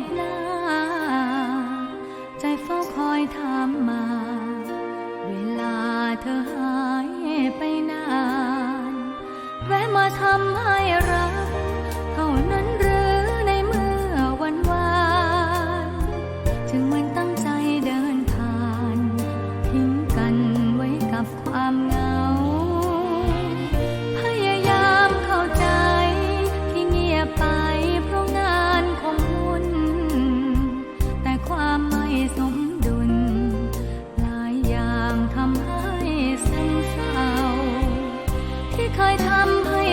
บหน้า ใจเฝ้าคอยถามมา เวลาเธอหายไปนาน แวะมาทำใทำให้เศร้า ที่เคยทำให้